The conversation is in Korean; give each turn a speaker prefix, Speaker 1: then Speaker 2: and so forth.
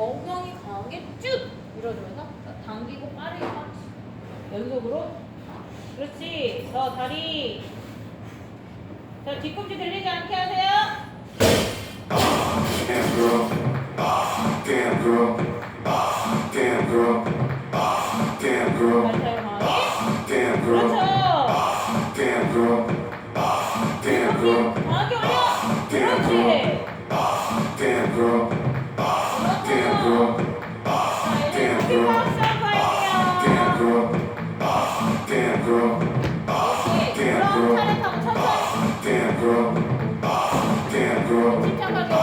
Speaker 1: 엉덩이 강하게 쭉 밀어주면서 당기고 빠르게 빠르게. 연속으로. 그렇지. 더 다리. 자 뒤꿈치 들리지 않게 하세요.
Speaker 2: Damn girl, damn girl, damn girl. Damn girl. Damn girl.